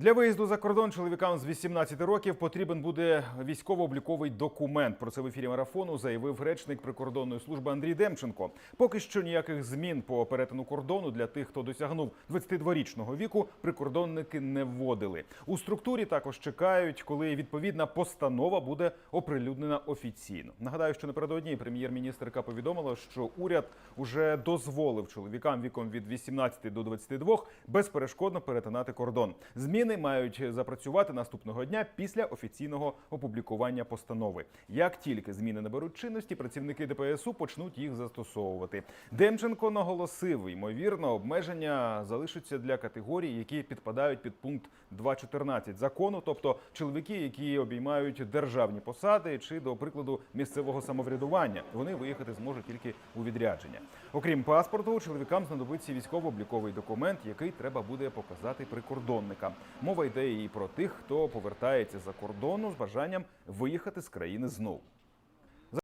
Для виїзду за кордон чоловікам з 18 років потрібен буде військово-обліковий документ. Про це в ефірі марафону заявив речник прикордонної служби Андрій Демченко. Поки що ніяких змін по перетину кордону для тих, хто досягнув 22-річного віку, прикордонники не вводили. У структурі також чекають, коли відповідна постанова буде оприлюднена офіційно. Нагадаю, що напередодні прем'єр-міністрка повідомила, що уряд уже дозволив чоловікам віком від 18 до 22 безперешкодно перетинати кордон. Зміни мають запрацювати наступного дня після офіційного опублікування постанови. Як тільки зміни наберуть чинності, працівники ДПСУ почнуть їх застосовувати. Демченко наголосив, ймовірно, обмеження залишаться для категорій, які підпадають під пункт 2.14 закону, тобто чоловіки, які обіймають державні посади чи, до прикладу, місцевого самоврядування. Вони виїхати зможуть тільки у відрядження. Окрім паспорту, чоловікам знадобиться військово-обліковий документ, який треба буде показати прикордонникам. Мова йде і про тих, хто повертається за кордону з бажанням виїхати з країни знову.